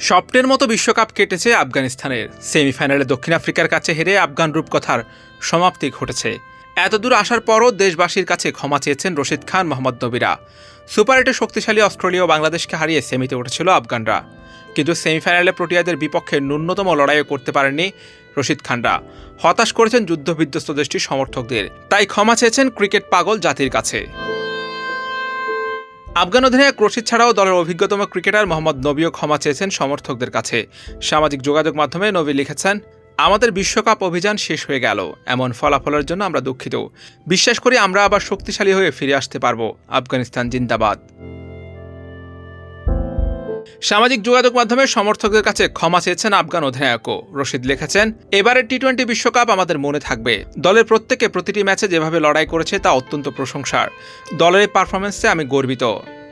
স্বপ্নের মতো বিশ্বকাপ কেটেছে আফগানিস্তানের। সেমিফাইনালে দক্ষিণ আফ্রিকার কাছে হেরে আফগান রূপকথার সমাপ্তি ঘটেছে। এতদূর আসার পরও দেশবাসীর কাছে ক্ষমা চেয়েছেন রশিদ খান, মোহাম্মদ নবিরা। সুপার এইটে শক্তিশালী অস্ট্রেলিয়া বাংলাদেশকে হারিয়ে সেমিতে উঠেছিল আফগানরা। কিন্তু সেমিফাইনালে প্রোটিয়াদের বিপক্ষে ন্যূনতম লড়াইও করতে পারেননি রশিদ খানরা। হতাশ করেছেন যুদ্ধবিধ্বস্ত দেশটির সমর্থকদের। তাই ক্ষমা চেয়েছেন ক্রিকেট পাগল জাতির কাছে। আফগান অধিনায়ক রশিদ ছাড়াও দলের অভিজ্ঞতম ক্রিকেটার মোহাম্মদ নবীও ক্ষমা চেয়েছেন সমর্থকদের কাছে। সামাজিক যোগাযোগ মাধ্যমে নবী লিখেছেন, আমাদের বিশ্বকাপ অভিযান শেষ হয়ে গেল। এমন ফলাফলের জন্য আমরা দুঃখিত। বিশ্বাস করি আমরা আবার শক্তিশালী হয়ে ফিরে আসতে পারব। আফগানিস্তান জিন্দাবাদ। সামাজিক যোগাযোগ মাধ্যমে সমর্থকদের কাছে ক্ষমা চেয়েছেন আফগান অধিনায়কও। রশিদ লিখেছেন, এবারের টি টোয়েন্টি বিশ্বকাপ আমাদের মনে থাকবে। দলের প্রত্যেকে প্রতিটি ম্যাচে যেভাবে লড়াই করেছে তা অত্যন্ত প্রশংসার। দলের এই পারফরমেন্সে আমি গর্বিত।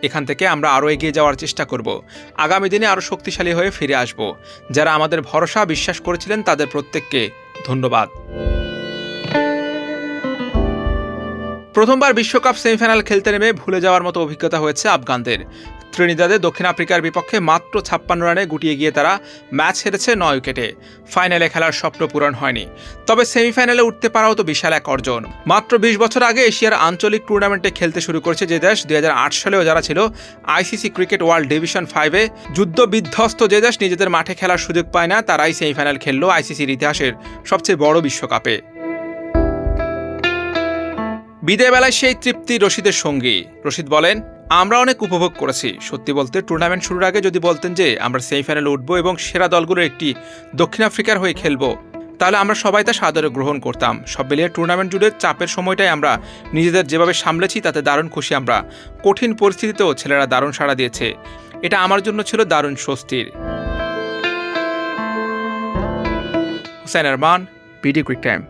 এখান থেকে আমরা আরও এগিয়ে যাওয়ার চেষ্টা করব। আগামী দিনে আরও শক্তিশালী হয়ে ফিরে আসব। যারা আমাদের ভরসা বিশ্বাস করেছিলেন তাদের প্রত্যেককে ধন্যবাদ। প্রথমবার বিশ্বকাপ সেমিফাইনাল খেলতে নেমে ভুলে যাওয়ার মতো অভিজ্ঞতা হয়েছে আফগানদের। ত্রিনিদাদে দক্ষিণ আফ্রিকার বিপক্ষে মাত্র ছাপ্পান্ন রানে গুটিয়ে গিয়ে তারা ম্যাচ হেরেছে নয় উইকেটে। ফাইনালে খেলার স্বপ্ন পূরণ হয়নি। তবে সেমিফাইনালে উঠতে পারাও তো বিশাল এক অর্জন। মাত্র বিশ বছর আগে এশিয়ার আঞ্চলিক টুর্নামেন্টে খেলতে শুরু করেছে যে দেশ দু হাজার আট সালেও যারা ছিল আইসিসি ক্রিকেট ওয়ার্ল্ড ডিভিশন ফাইভে। যুদ্ধ বিধ্বস্ত যে দেশ নিজেদের মাঠে খেলার সুযোগ পায় না, তারাই সেমিফাইনাল খেললো আইসিসির ইতিহাসের সবচেয়ে বড় বিশ্বকাপে। বিদায়বেলায় সেই তৃপ্তি রশিদের সঙ্গী। রশিদ বলেন আমরা অনেক উপভোগ করেছি। সত্যি বলতে টুর্নামেন্ট শুরুর আগে যদি বলতেন যে, আমরা সেমিফাইনালে উঠবো এবং সেরা দলগুলোর একটি দক্ষিণ আফ্রিকার হয়ে খেলব, তাহলে আমরা সবাই তা সাদরে গ্রহণ করতাম। সব মিলিয়ে টুর্নামেন্ট জুড়ে চাপের সময়টাই আমরা নিজেদের যেভাবে সামলেছি, তাতে দারুণ খুশি আমরা। কঠিন পরিস্থিতিতেও ছেলেরা দারুণ সাড়া দিয়েছে। এটা আমার জন্য ছিল দারুণ স্বস্তির। Hussain Arman, PD quick time